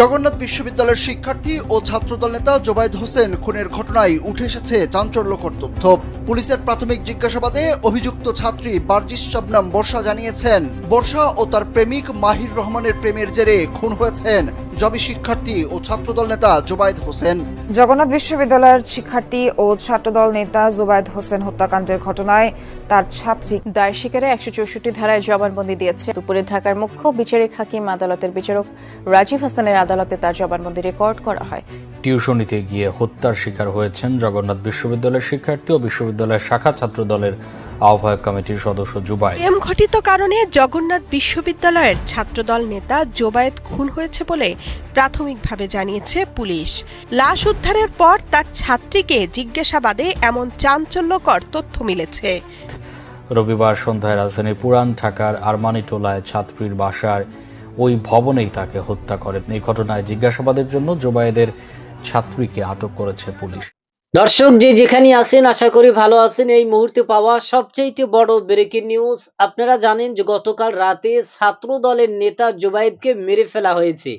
জগন্নাথ বিশ্ববিদ্যালয়ের শিক্ষার্থী ও ছাত্রদল নেতা জোবায়েদ হোসেন খুনের ঘটনায় উঠে এসেছে চাঞ্চল্যকর তথ্য। পুলিশের প্রাথমিক জিজ্ঞাসাবাদে অভিযুক্ত ছাত্রী বার্জিস শবনাম বর্ষা জানিয়েছেন বর্ষা ও তার প্রেমিক মাহির রহমানের প্রেমের জেরে খুন হয়েছেন জবি শিক্ষার্থী ও ছাত্রদল নেতা জোবায়েদ হোসেন। জগন্নাথ বিশ্ববিদ্যালয়ের শিক্ষার্থী ও ছাত্রদল নেতা জোবায়দ হোসেন হত্যাকাণ্ডের ঘটনায় তার ছাত্রী দায় স্বীকারে একশো চৌষট্টি ধারায় জবানবন্দি দিয়েছে। দুপুরে ঢাকার মুখ্য বিচারিক হাকিম আদালতের বিচারক রাজীব হাসানের আদালতে তার জবানবন্দি রেকর্ড করা হয়। টিউশনিতে গিয়ে হত্যার শিকার হয়েছেন জগন্নাথ বিশ্ববিদ্যালয়ের শিক্ষার্থী ও বিশ্ববিদ্যালয়ের শাখা ছাত্র দলের আহ্বায়ক কমিটির সদস্য জুবাই প্রেম ঘটিত কারণে জগন্নাথ বিশ্ববিদ্যালয়ের ছাত্রদল নেতা জোবায়েত খুন হয়েছে বলে প্রাথমিকভাবে জানিয়েছে পুলিশ। লাশ উদ্ধারের পর তার ছাত্রীকে জিজ্ঞাসাবাদে এমন চাঞ্চল্যকর তথ্য মিলেছে। রবিবার সন্ধ্যায় রাজধানীর পুরান ঢাকার আরমানিটোলায় ছাত্রীর বাসার ওই ভবনেই তাকে হত্যা করেন। এই ঘটনায় জিজ্ঞাসাবাদের জন্য জোবায়েদের ছাত্রীকে আটক করেছে পুলিশ। দর্শক, যে যেখানে আছেন, আশা করি ভালো আছেন। এই মুহূর্তে পাওয়া সবচেয়ে বড় ব্রেকিং নিউজ, আপনারা জানেন যে গতকাল রাতে ছাত্র দলের নেতা জুবাইদকে মেরে ফেলা হয়েছে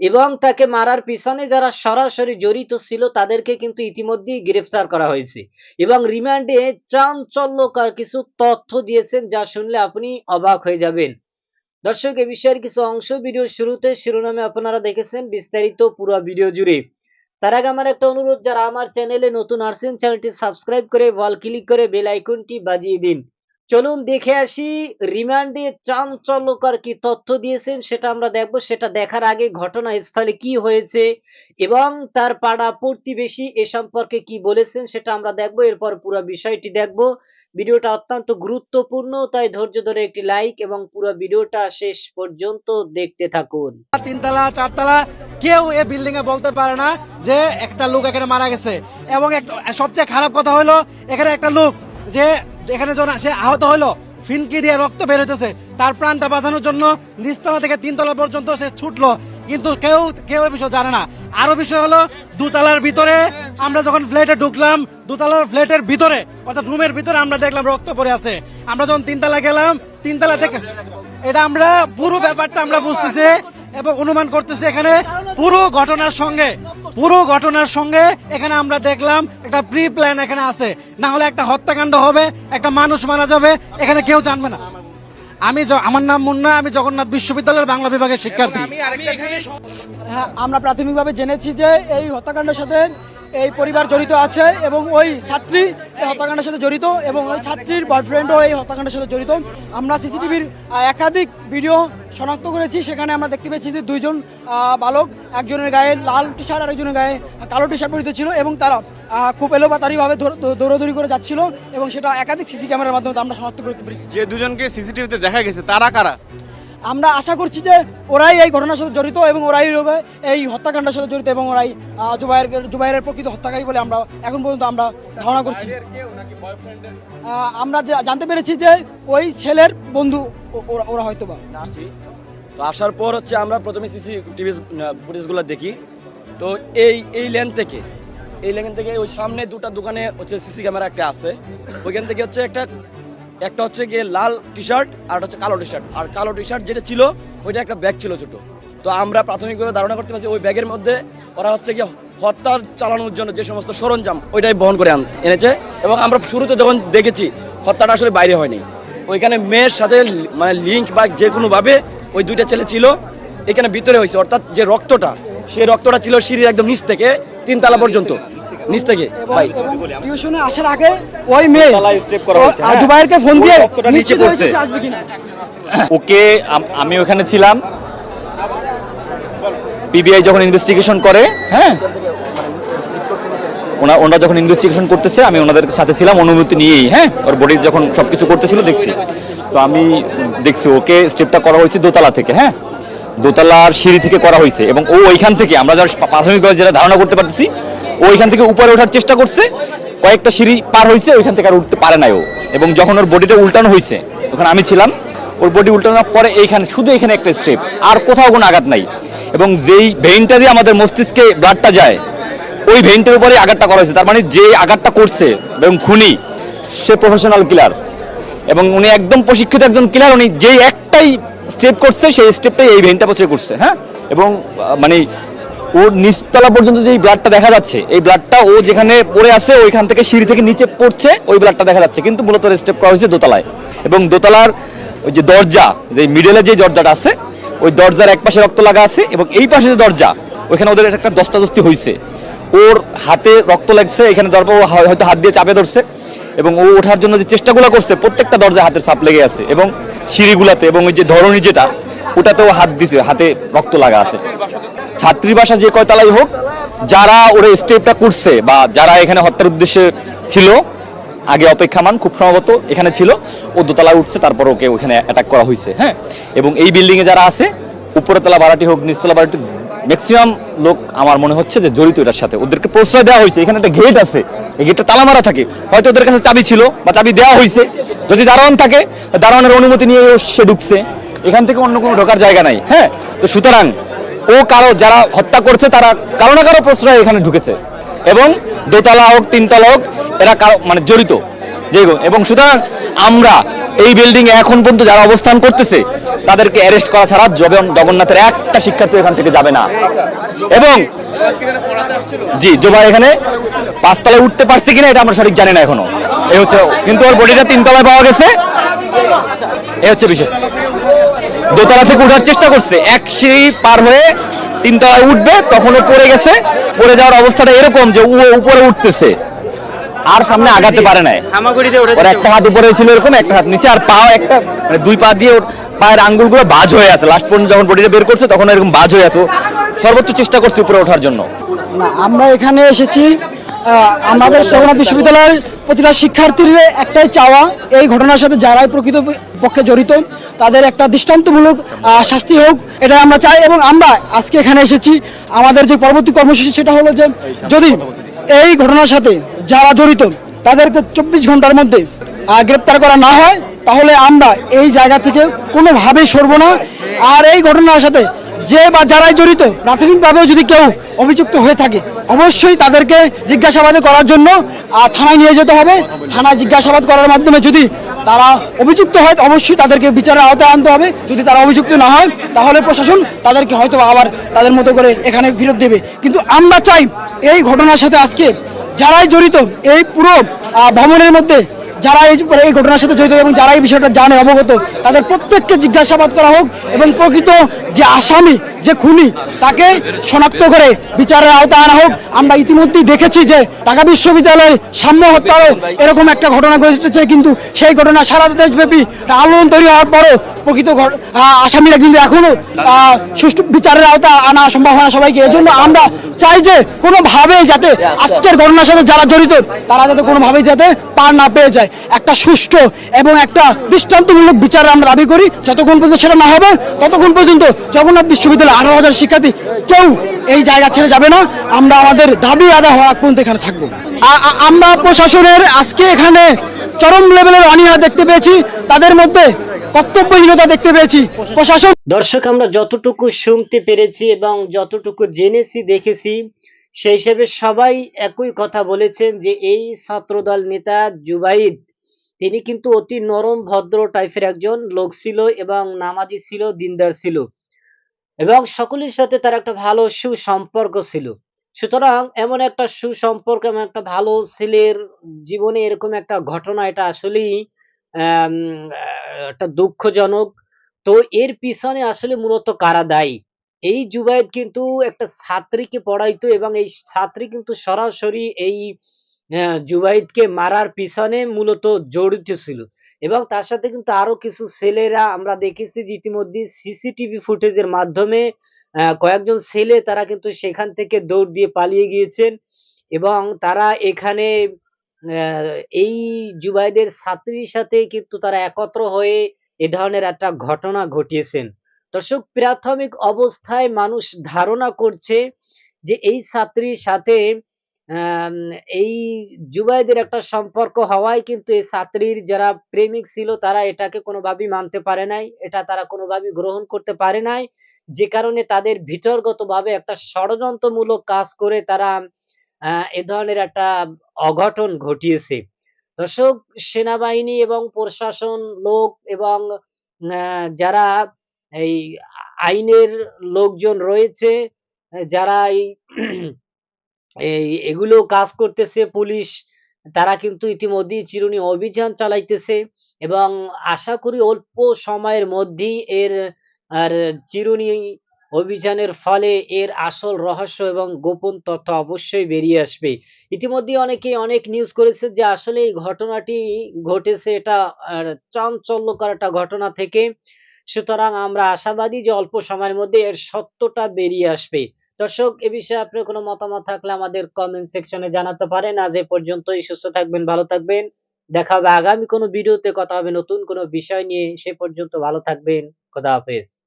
এবং তাকে মারার পিছনে যারা সরাসরি জড়িত ছিল, তাদেরকে কিন্তু ইতিমধ্যেই গ্রেফতার করা হয়েছে এবং রিমান্ডে চাঞ্চল্যকর কিছু তথ্য দিয়েছেন, যা শুনলে আপনি অবাক হয়ে যাবেন। দর্শক, এ বিষয়ের কিছু অংশ ভিডিও শুরুতে শিরোনামে আপনারা দেখেছেন বিস্তারিত পুরো ভিডিও জুড়ে। তার আগে আমার একটা অনুরোধ, যারা আমার চ্যানেলে নতুন আসছেন, চ্যানেলটি সাবস্ক্রাইব করে ওয়াল ক্লিক করে বেল আইকনটি বাজিয়ে দিন। চলুন দেখে আসি রিমান্ডে চাঞ্চল্যকর কি তথ্য দিয়েছেন সেটা আমরা দেখব। সেটা দেখার আগে ঘটনাস্থলে কি হয়েছে এবং তার পাড়া প্রতিবেশী এ সম্পর্কে কি বলেছেন সেটা আমরা দেখব। এরপর পুরো বিষয়টি দেখব। ভিডিওটা অত্যন্ত গুরুত্বপূর্ণ, তাই ধৈর্য ধরে একটি লাইক এবং পুরো ভিডিওটা শেষ পর্যন্ত দেখতে থাকুন। তিনতলা, চারতলা, কেউ এ বিল্ডিং এ বলতে পারে না যে একটা লোক এখানে মারা গেছে। এবং সবচেয়ে খারাপ কথা হলো, এখানে একটা লোক যে এখানে যখন সে আহত হলো ফিনকি দিয়ে রক্ত বের হইতেছে। তার প্রাণটা বাঁচানোর জন্য নিচতলা থেকে তিনতলা পর্যন্ত সে ছুটলো। কিন্তু কেউ কেউ বিষয় জানে না। আরও বিষয় হলো, দুতলার ভিতরে আমরা যখন ফ্ল্যাটে ঢুকলাম, দুতলার ফ্ল্যাটের ভিতরে, অর্থাৎ রুমের ভিতরে আমরা দেখলাম রক্ত পড়ে আছে। আমরা যখন তিনতলা গেলাম, তিনতলা থেকে এটা আমরা পুরো ব্যাপারটা আমরা বুঝতেছি এবং অনুমান করতেছি এখানে পুরো ঘটনার সঙ্গে। পুরো ঘটনার সঙ্গে এখানে আমরা দেখলাম একটা প্রি প্ল্যান এখানে আছে। না হলে একটা হত্যাকাণ্ড হবে একটা মানুষ মারা যাবে এখানে কেউ জানবে না। আমি আমার নাম মুন্না আমি জগন্নাথ বিশ্ববিদ্যালয়ের বাংলা বিভাগের শিক্ষার্থী। হ্যাঁ আমরা প্রাথমিকভাবে জেনেছি যে এই হত্যাকাণ্ডের সাথে এই পরিবার জড়িত আছে এবং ওই ছাত্রী এই হত্যাকাণ্ডের সাথে জড়িত এবং ওই ছাত্রীর বয়ফ্রেন্ডও এই হত্যাকাণ্ডের সাথে জড়িত। আমরা সিসিটিভির একাধিক ভিডিও শনাক্ত করেছি। সেখানে আমরা দেখতে পেয়েছি যে দুইজন বালক, একজনের গায়ে লাল টি শার্ট আরেকজনের গায়ে কালো টি শার্ট পরিত ছিল এবং তারা খুব এলোপাতারিভাবে দৌড়- দৌড়- দৌড়াদৌড়ি করে যাচ্ছিল এবং সেটা একাধিক সিসি ক্যামেরার মাধ্যমে আমরা শনাক্ত করতে পেরেছি। যে দুজনকে সিসিটিভিতে দেখা গেছে, তারা কারা? আমরা আশা করছি যে ওরাই এই ঘটনার সাথে জড়িত এবং ওরাই রোগে এই হত্যাকাণ্ডের সাথে জড়িত এবং ওরাই জুবাইয়ের জুবাইয়ের প্রকৃত হত্যাকারী বলে আমরা এখন পর্যন্ত আমরা ধারণা করছি। আমরা যা- জানতে পেরেছি যে ওই ছেলের বন্ধু ওরা ওরা হয়তো বা তো আসার পর হচ্ছে আমরা প্রথমে সিসি টিভি ফুটেজগুলো দেখি। তো এই এই লেন থেকে এই লেন থেকে ওই সামনে দুটো দোকানে হচ্ছে সিসি ক্যামেরা একটা আছে। ওইখান থেকে হচ্ছে একটা একটা হচ্ছে গিয়ে লাল টি শার্ট আর হচ্ছে কালো টি শার্ট আর কালো টি শার্ট যেটা ছিল, ওইটা একটা ব্যাগ ছিল ছোটো। তো আমরা প্রাথমিকভাবে ধারণা করতে পারছি ওই ব্যাগের মধ্যে ওরা হচ্ছে গিয়ে হত্যার চালানোর জন্য যে সমস্ত সরঞ্জাম, ওইটাই বহন করে আন- এনেছে। এবং আমরা শুরুতে যখন দেখেছি, হত্যাটা আসলে বাইরে হয়নি। ওইখানে মেয়ের সাথে মানে লিঙ্ক বা যে কোনোভাবে ওই দুইটা ছেলে ছিল, এখানে ভিতরে হয়েছে। অর্থাৎ যে রক্তটা, সেই রক্তটা ছিল সিঁড়ির একদম নিচ থেকে তিনতলা পর্যন্ত। নিচ থেকে ভাই। টিউশনে আসার আগে ওই মেয়ে আহ, হ্যাঁ। জুবাইরকে ফোন দিয়ে নিশ্চিত হয়েছে আসবে কিনা। ওকে আমি ওখানে ছিলাম। পিবিআই যখন ইনভেস্টিগেশন করে হ্যাঁ। ওনা ওনারা যখন ইনভেস্টিগেশন করতেছে আমি ওনাদের সাথে ছিলাম অনুমতি নিয়েই। হ্যাঁ ওর বডি যখন সবকিছু করতেছিল দেখছি। তো আমি দেখছি ওকে স্টেপটা করা হয়েছে দোতলা থেকে হ্যাঁ। দোতলার সিঁড়ি থেকে করা হয়েছে এবং ও ওইখান থেকে আমরা যারা প্রাথমিকভাবে যেটা ধারণা করতে পারতেছি ওইখান থেকে উপরে ওঠার চেষ্টা করছে। কয়েকটা সিঁড়ি পার হয়েছে, ওইখান থেকে আর উঠতে পারে নাই ও। এবং যখন ওর বডিটা উল্টানো হয়েছে, ওখানে আমি ছিলাম, ওর বডি উল্টানোর পরে এইখানে, শুধু এখানে একটা স্টেপ আর কোথাও কোনো আঘাত নাই। এবং যেই ভেইনটা দিয়ে আমাদের মস্তিষ্কে ব্লাডটা যায়, ওই ভেইনটার উপরে আঘাতটা করা হয়েছে। তার মানে যে আঘাতটা করছে, এবং খুনি, সে প্রফেশনাল কিলার এবং উনি একদম প্রশিক্ষিত একজন কিলার উনি যেই একটাই স্টেপ করছে, সেই স্টেপটাই এই ভেইনটা পচে করছে হ্যাঁ? এবং মানে ওর নিচতলা পর্যন্ত যে ব্লাডটা দেখা যাচ্ছে, এই ব্লাডটা ও যেখানে পড়ে আছে, ওইখান থেকে সিঁড়ি থেকে নিচে পড়ছে, ওই ব্লাডটা দেখা যাচ্ছে। কিন্তু মূলত স্টেপ করা হয়েছে দোতলায়। এবং দোতলার ওই যে দরজা যে মিডলে যে দরজাটা আছে, ওই দরজার এক পাশে রক্ত লাগা আছে এবং এই পাশে যে দরজা, ওইখানে ওদের একটা দস্তাদস্তি হয়েছে ওর হাতে রক্ত লাগছে, এখানে দরপর হয়তো হাত দিয়ে চাপে ধরছে। এবং ও ওঠার জন্য যে চেষ্টাগুলো করছে, প্রত্যেকটা দরজায় হাতের চাপ লেগে আছে। এবং সিঁড়িগুলাতে এবং ওই যে ধরনী যেটা ওটাতেও হাত দিছে, হাতে রক্ত লাগা আছে। ছাত্রী বাসা যে কয়তলাই হোক, যারা ওরা স্টেপটা করছে বা যারা এখানে হত্যার উদ্দেশ্যে ছিল, আগে অপেক্ষামান খুব সম্ভবত এখানে ছিল, ও দোতলায় উঠছে, তারপর ওকে ওখানে অ্যাটাক করা হয়েছে হ্যাঁ? এবং এই বিল্ডিং এ যারা আছে, উপরতলা ভাড়াটি হোক, নিচতলা ভাড়াটি ম্যাক্সিমাম লোক আমার মনে হচ্ছে যে জড়িত এটার সাথে। ওদেরকে প্রশ্রয় দেওয়া হয়েছে এখানে একটা গেট আছে, এই গেটটা তালা মারা থাকে। হয়তো ওদের কাছে চাবি ছিল বা চাবি দেওয়া হয়েছে যদি দারোয়ান থাকে, দারোয়ানের অনুমতি নিয়ে সে ঢুকছে। এখান থেকে অন্য কোনো ঢোকার জায়গা নাই হ্যাঁ? তো সুতরাং ও কারও, যারা হত্যা করছে, তারা কারও না কারও প্রশ্রয় এখানে ঢুকেছে। এবং দোতলা হোক, তিনতলা হোক, এরা কারও মানে জড়িত। হোক। এবং সুতরাং আমরা এই বিল্ডিং এ এখন পর্যন্ত যারা অবস্থান করতেছে, তাদেরকে অ্যারেস্ট করা ছাড়া জগন জগন্নাথের একটা শিক্ষার্থী এখান থেকে যাবে না। এবং জি জোবা এখানে পাঁচতলায় উঠতে পারছে কিনা, এটা আমরা সঠিক জানি না এখনও। এই হচ্ছে, কিন্তু ওর বডিটা তিনতলায় পাওয়া গেছে। এই হচ্ছে বিষয়। দোতলা থেকে উঠার চেষ্টা করছে। এক সিঁড়ি পার হয়ে তিনতলায় উঠবে তখন ও পড়ে গেছে। পড়ে যাওয়ার অবস্থাটা এরকম যে ও উপরে উঠতেছে। আর সামনে আগাতে পারে নাই। ওর একটা হাত উপরে ছিল এরকম একটা হাত নিচে আর পা একটা মানে দুই পা দিয়ে ওর পায়ের আঙ্গুলগুলো বাজ হয়ে আছে। লাস্ট পর্যন্ত যখন বডিটা বের করছে তখন এরকম বাজ হয়ে আছে। সর্বোচ্চ চেষ্টা করছে উপরে ওঠার জন্য। না আমরা এখানে এসেছি আহ, আমাদের জগন্নাথ বিশ্ববিদ্যালয়ের প্রতিটা শিক্ষার্থীর একটাই চাওয়া এই ঘটনার সাথে যারাই প্রকৃত পক্ষে জড়িত। তাদের একটা দৃষ্টান্তমূলক শাস্তি হোক, এটা আমরা চাই এবং আমরা আজকে এখানে এসেছি। আমাদের যে পরবর্তী কর্মসূচি সেটা হলো যে, যদি এই ঘটনার সাথে যারা জড়িত, তাদেরকে চব্বিশ ঘণ্টার মধ্যে গ্রেপ্তার করা না হয়, তাহলে আমরা এই জায়গা থেকে কোনোভাবেই সরব না। আর এই ঘটনার সাথে যে বা যারাই জড়িত, প্রাথমিকভাবেও যদি কেউ অভিযুক্ত হয়ে থাকে, অবশ্যই তাদেরকে জিজ্ঞাসাবাদ করার জন্য থানায় নিয়ে যেতে হবে। থানায় জিজ্ঞাসাবাদ করার মাধ্যমে যদি তারা অভিযুক্ত হয় অবশ্যই তাদেরকে বিচারের আওতায় আনতে হবে। যদি তারা অভিযুক্ত না হয়, তাহলে প্রশাসন তাদেরকে হয়তো আবার তাদের মতো করে এখানে ফেরত দেবে। কিন্তু আমরা চাই এই ঘটনার সাথে আজকে যারাই জড়িত, এই পুরো ভ্রমণের মধ্যে যারা এই এই ঘটনার সাথে জড়িত এবং যারা এই বিষয়টা জানে, অবগত, তাদের প্রত্যেককে জিজ্ঞাসাবাদ করা হোক এবং প্রকৃত যে আসামি, যে খুনি, তাকে শনাক্ত করে বিচারের আওতায় আনা হোক। আমরা ইতিমধ্যেই দেখেছি যে ঢাকা বিশ্ববিদ্যালয়ের সাম্য হত্যারও এরকম একটা ঘটনা ঘটেছে, কিন্তু সেই ঘটনা সারা দেশব্যাপী আলোড়ন তৈরি হওয়ার পরও প্রকৃত আসামিরা কিন্তু এখনও সুষ্ঠু বিচারের আওতা আনা সম্ভব হয় না সবাইকে। এজন্য আমরা চাই যে কোনোভাবেই যাতে আজকের ঘটনার সাথে যারা জড়িত, তারা যাতে কোনোভাবেই যাতে পার না পেয়ে যায়। একটা সুষ্ঠু এবং একটা দৃষ্টান্তমূলক বিচার আমরা দাবি করি। যতক্ষণ পর্যন্ত সেটা না হবে, ততক্ষণ পর্যন্ত জগন্নাথ বিশ্ববিদ্যালয় আঠারো হাজার শিক্ষার্থী কেউ এই জায়গা ছেড়ে যাবে না। আমরা আমাদের দাবি আদায় হওয়া পর্যন্ত এখানে থাকব। আমরা প্রশাসনের আজকে এখানে চরম লেভেলের অনীহা দেখতে পেয়েছি। তাদের মধ্যে কর্তব্যহীনতা দেখতে পেয়েছি। প্রশাসন দর্শক, আমরা যতটুকু শুনতে পেরেছি এবং যতটুকু জেনেছি, দেখেছি, সেই হিসেবে সবাই একই কথা বলেছেন যে এই ছাত্রদল নেতা জুবাইদ, তিনি কিন্তু অতি নরম, ভদ্র টাইপের একজন, লোক ছিল এবং নামাজি ছিল, দিনদার ছিল এবং সকলের সাথে তার একটা ভালো সুসম্পর্ক ছিল। সুতরাং এমন একটা সুসম্পর্ক এমন একটা ভালো ছেলের জীবনে এরকম একটা ঘটনা, এটা আসলেই একটা দুঃখজনক। তো এর পিছনে আসলে মূলত কারা দায়ী? এই জুবাইদ কিন্তু একটা ছাত্রীকে পড়াইতো এবং এই ছাত্রী কিন্তু সরাসরি এই জুবাইদকে মারার পিছনে মূলত জড়িত ছিল। এবং তার সাথে কিন্তু আরও কিছু ছেলেরা আমরা দেখেছি যে ইতিমধ্যে সিসিটিভি ফুটেজের মাধ্যমে কয়েকজন ছেলে তারা কিন্তু সেখান থেকে দৌড় দিয়ে পালিয়ে গিয়েছেন। এবং তারা এখানে এই জুবাইদের ছাত্রীর সাথে কিন্তু তারা একত্র হয়ে এ ধরনের একটা ঘটনা ঘটিয়েছেন। দর্শক, প্রাথমিক অবস্থায় মানুষ ধারণা করছে যে এই ছাত্রীর সাথে এই জুবাইদের একটা সম্পর্ক হওয়ায় কিন্তু এই ছাত্রীর যারা প্রেমিক ছিল তারা এটাকে কোনোভাবেই মানতে পারে নাই, এটা তারা কোনোভাবেই গ্রহণ করতে পারে নাই। যে কারণে তাদের ভিতরগতভাবে একটা ষড়যন্ত্রমূলক কাজ করে তারা এ ধরনের একটা অঘটন ঘটিয়েছে। দর্শক, সেনাবাহিনী এবং প্রশাসন লোক এবং যারা এই আইনের লোকজন রয়েছে, যারা এই এগুলো কাজ করতেছে পুলিশ, তারা কিন্তু ইতিমধ্যেই চিরুনি অভিযান চালাইতেছে এবং আশা করি অল্প সময়ের মধ্যেই এর, আর চিরুনি অভিযানের ফলে এর আসল রহস্য এবং গোপন তথ্য অবশ্যই বেরিয়ে আসবে। ইতিমধ্যে অনেকে অনেক নিউজ করেছে যে আসলে এই ঘটনাটি ঘটেছে এটা চাঞ্চল্যকর একটা ঘটনা থেকে। সুতরাং আমরা আশাবাদী যে অল্প সময়ের মধ্যে এর সত্যটা বেরিয়ে আসবে। দর্শক, এ বিষয়ে আপনার কোনো মতামত থাকলে আমাদের কমেন্ট সেকশনে জানাতে পারেন। আজ এ পর্যন্তই, সুস্থ থাকবেন, ভালো থাকবেন। দেখা হবে আগামী কোনো ভিডিওতে কথা হবে নতুন কোনো বিষয় নিয়ে। সে পর্যন্ত ভালো থাকবেন। খোদা হাফেজ।